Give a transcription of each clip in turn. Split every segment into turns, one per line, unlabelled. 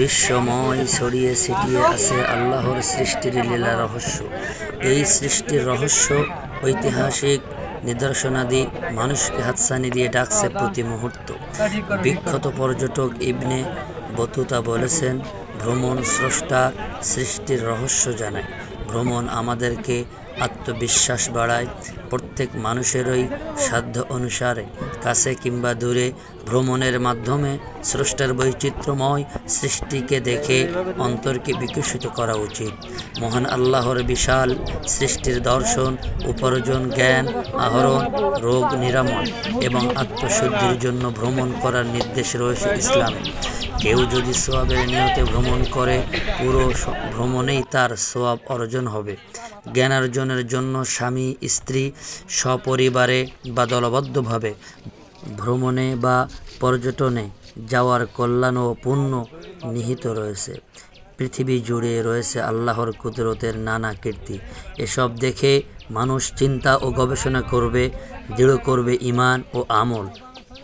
বিশ্বময় ছড়িয়ে ছিটিয়ে আছে আল্লাহর সৃষ্টির লীলা রহস্য। এই সৃষ্টির রহস্য, ঐতিহাসিক নিদর্শনাদি মানুষকে হাতছানি দিয়ে ডাকছে প্রতি মুহূর্ত। বিখ্যাত পর্যটক ইবনে বতুতা বলেছেন, ভ্রমণ স্রষ্টা সৃষ্টির রহস্য জানায়। ভ্রমণ আমাদেরকে আত্মবিশ্বাস বাড়ায়। প্রত্যেক মানুষেরই সাধ্য অনুসারে কাছে কিংবা দূরে ভ্রমণের মাধ্যমে স্রষ্টার বৈচিত্র্যময় সৃষ্টিকে দেখে অন্তরকে বিকশিত করা উচিত। মহান আল্লাহর বিশাল সৃষ্টির দর্শন, উপার্জন, জ্ঞান, আহরণ, রোগ নিরাময় এবং আত্মশুদ্ধির জন্য ভ্রমণ করার নির্দেশ রয়েছে ইসলামে। কেউ যদি সোয়াবের নিয়তে ভ্রমণ করে, পুরো ভ্রমণেই তার সোয়াব অর্জন হবে। জ্ঞান অর্জনের জন্য স্বামী, স্ত্রী, সপরিবারে বা দলবদ্ধভাবে ভ্রমণে বা পর্যটনে যাওয়ার কল্যাণ ও পুণ্য নিহিত রয়েছে। পৃথিবী জুড়ে রয়েছে আল্লাহর কুদরতের নানা কীর্তি। এসব দেখে মানুষ চিন্তা ও গবেষণা করবে, দৃঢ় করবে ইমান ও আমল।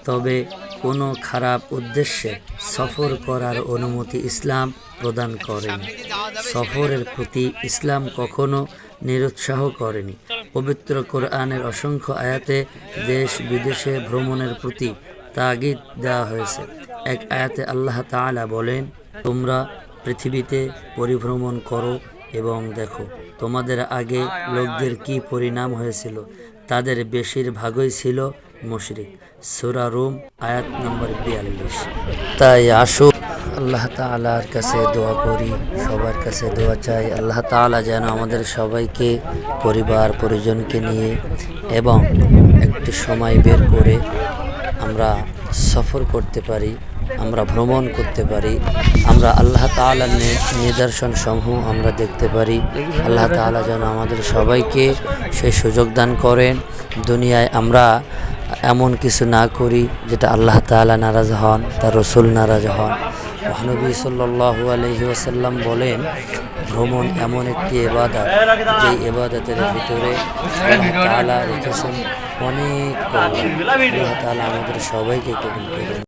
তবে কোনো খারাপ উদ্দেশ্যে সফর করার অনুমতি ইসলাম প্রদান করেনি। সফরের প্রতি ইসলাম কখনো নিরুৎসাহ করেনি। পবিত্র কোরআনের অসংখ্য আয়াতে দেশ বিদেশে ভ্রমণের প্রতি তাগিদ দেওয়া হয়েছে। এক আয়াতে আল্লাহ তাআলা বলেন, তোমরা পৃথিবীতে পরিভ্রমণ করো এবং দেখো, তোমাদের আগে লোকদের কি পরিণাম হয়েছিল? তাদের বেশিরভাগই ছিল মুশরিক। সুরা রুম, আয়াত নম্বর বিয়াল্লিশ। তাই আসো। আল্লাহ তাআলার কাছে দোয়া করি, সবার কাছে দোয়া চাই। আল্লাহ তাআলা যেন আমাদের সবাইকে, পরিবার, পরিজনকে নিয়ে এবং একটি সময় বের করে আমরা সফর করতে পারি, আমরা ভ্রমণ করতে পারি, আমরা আল্লাহ তাআলার নি- নিদর্শন সমূহ আমরা দেখতে পারি। আল্লাহ তাআলা যেন আমাদের সবাইকে সেই সুযোগ দান করেন। দুনিয়ায় আমরা এমন কিছু না করি যেটা আল্লাহ তাআলা নারাজ হন, তার রসুল নারাজ হন। মহানবী সাল্লাহ আসাল্লাম বলেন, ভ্রমণ এমন একটি এবাদত যে এবাদতের ভিতরে তালা রেখেছেন অনেক তাআলা আমাদের সবাইকে কবুল করুন।